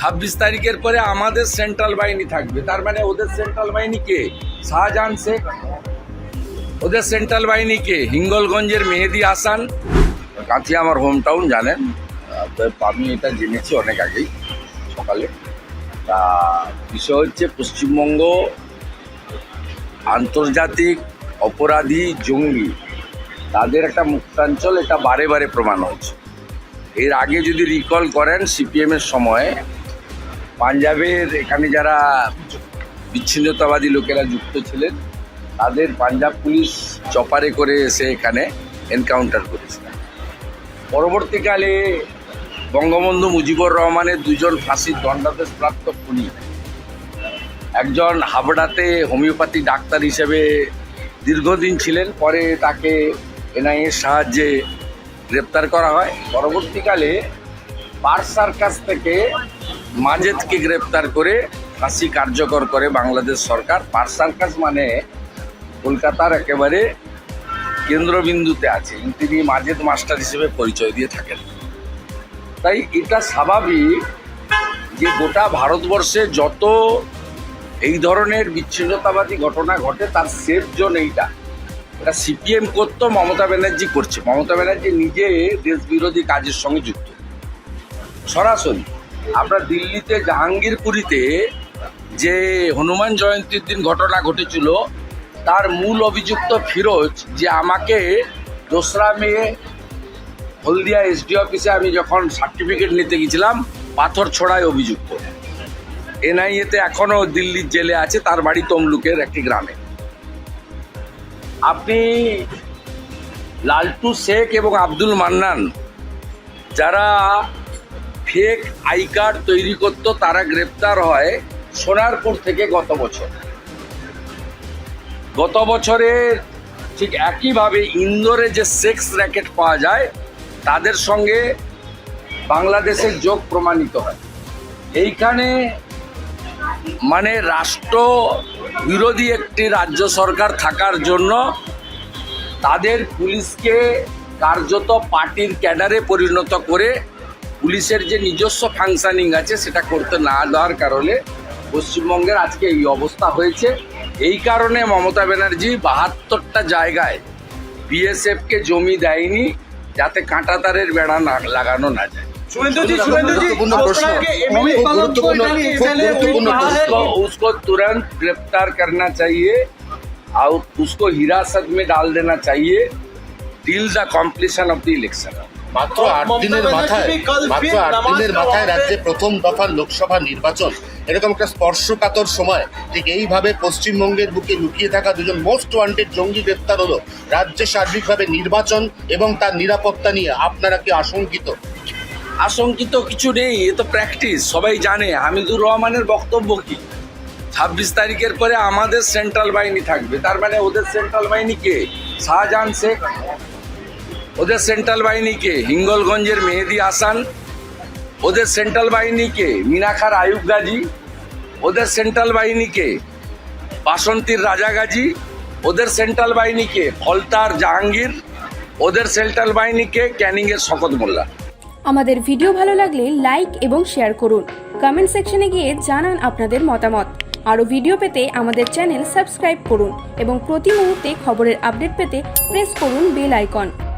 ছাব্বিশ তারিখের পরে আমাদের সেন্ট্রাল বাহিনী থাকবে। তার মানে ওদের সেন্ট্রাল বাহিনী কে? শাহজাহান শেখ। ওদের সেন্ট্রাল বাহিনী কে? হিঙ্গলগঞ্জের মেহেদি হাসান। কাঁথি আমার হোম টাউন জানেন আমি এটা জেনেছি অনেক আগেই, সকালে। তা বিষয় হচ্ছে পশ্চিমবঙ্গ আন্তর্জাতিক অপরাধী জঙ্গি। তাদের একটা মুক্তাঞ্চল, এটা বারে বারে প্রমাণ হয়েছে এর আগে যদি রিকল করেন, সিপিএমের সময় পাঞ্জাবের এখানে যারা বিচ্ছিন্নতাবাদী লোকেরা যুক্ত ছিলেন, তাদের পাঞ্জাব পুলিশ চপারে করে এসে এখানে এনকাউন্টার করেছিল পরবর্তীকালে বঙ্গবন্ধু মুজিবুর রহমানের দুজন ফাঁসির দণ্ডাদেশ প্রাপ্ত খুনি, একজন হাবড়াতে হোমিওপ্যাথি ডাক্তার হিসেবে দীর্ঘদিন ছিলেন, পরে তাকে এনআইএর সাহায্যে গ্রেপ্তার করা হয়। পরবর্তীকালে পার সার্কাস থেকে মাজেদকে গ্রেপ্তার করে ফাঁসি কার্যকর করে বাংলাদেশ সরকার। পার মানে কলকাতার একেবারে কেন্দ্রবিন্দুতে আছে। তিনি মাজেদ মাস্টার হিসেবে পরিচয় দিয়ে থাকেন। তাই এটা স্বাভাবিক যে গোটা ভারতবর্ষে যত এই ধরনের বিচ্ছিন্নতাবাদী ঘটনা ঘটে, তার সেফ জোন এইটা। এটা সিপিএম করতো মমতা ব্যানার্জি করছে। মমতা ব্যানার্জি নিজে দেশ বিরোধী কাজের সঙ্গে যুক্ত। সরাসরি আমরা দিল্লিতে জাহাঙ্গীরপুরীতে যে হনুমান জয়ন্তীর দিন ঘটনা ঘটেছিল, তার মূল অভিযুক্ত ফিরোজ যে আমাকে দোসরা মে হলদিয়া এসডি অফিসে আমি যখন সার্টিফিকেট নিতে গেছিলাম, পাথর ছোড়ায় অভিযুক্ত। এনআইএতে এখনও দিল্লির জেলে আছে, তার বাড়ি তমলুকের একটি গ্রামে। আপনি লালটু শেখ এবং আব্দুল মান্নান, যারা ফেক আই কার্ড তৈরি করত, তারা গ্রেপ্তার হয় সোনারপুর থেকে গত বছর। গত বছরের ঠিক একইভাবে ইন্দোরে যে সেক্স র্যাকেট পাওয়া যায়, তাদের সঙ্গে বাংলাদেশের যোগ প্রমাণিত হয়। এইখানে মানে রাষ্ট্র বিরোধী একটি রাজ্য সরকার থাকার জন্য তাদের পুলিশকে কার্যত পার্টির ক্যাডারে পরিণত করে পুলিশের যে নিজস্ব ফাংশনিং আছে সেটা করতে না দেওয়ার কারণে পশ্চিমবঙ্গের আজকে এই অবস্থা হয়েছে এই কারণে মমতা ব্যানার্জি বাহাত্তরটা জায়গায় বিএসএফকে জমি দেয়নি যাতে কাঁটাতারের বেড়া না লাগানো না যায় शुभेंदु जी शुभेंदु जी गुरुत्वपूर्ण प्रश्न। कोटला के एमएलए बहुत पालन गुरुत्वपूर्ण- कोटला के बहुत एमएलए गुरुत्वपूर्ण कहा है उसको उसको तुरंत गिरफ्तार करना चाहिए और उसको हिरासत में डाल देना चाहिए till the completion of the election মাত্র আট দিনের মাথায় মাত্র আট দিনের মাথায় রাজ্যে প্রথম দফার লোকসভা নির্বাচন। এরকম একটা স্পর্শকাতর সময়। ঠিক এইভাবে পশ্চিমবঙ্গের বুকে লুকিয়ে থাকা দুজন মোস্ট ওয়ান্টেড জঙ্গি গ্রেপ্তার হলো। রাজ্যে সার্বিকভাবে নির্বাচন এবং তার নিরাপত্তা নিয়ে আপনারা কি আশঙ্কিত? আশঙ্কিত কিছু নেই এ তো প্র্যাকটিস সবাই জানে। হামিদুর রহমানের বক্তব্য কি? ছাব্বিশ তারিখের পরে আমাদের সেন্ট্রাল বাহিনী থাকবে। তার মানে ওদের সেন্ট্রাল বাহিনী কে? শাহজাহান শেখ ওদের সেন্ট্রাল বাহিনীকে, হিঙ্গলগঞ্জের মেহেদি হাসান, ওদের সেন্ট্রাল বাহিনীকে মিনাখার আয়ুব গাজী, ওদের সেন্ট্রাল বাহিনীকে, বাসন্তীর রাজা গাজী, ওদের সেন্ট্রাল বাহিনীকে, ফলতার জাহাঙ্গীর, ওদের সেন্ট্রাল বাহিনীকে, ক্যানিংয়ের শকত মোল্লা। আমাদের ভিডিও ভালো লাগলে লাইক এবং শেয়ার করুন। কমেন্ট সেকশনে গিয়ে জানান আপনাদের মতামত। আরও ভিডিও পেতে আমাদের চ্যানেল সাবস্ক্রাইব করুন এবং প্রতি মুহূর্তে খবরের আপডেট পেতে প্রেস করুন বেল আইকন।